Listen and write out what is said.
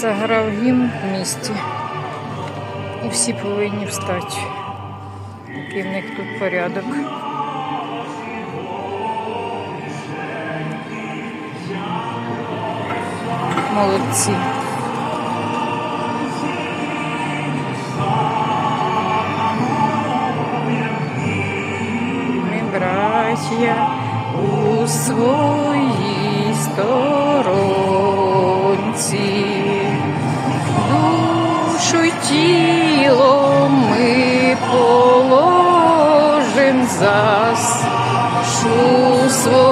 Заграв гімн в місті. І всі повинні встати. Який в них тут порядок. Молодці. Ми браття у своїй тіло ми положим за шу свою.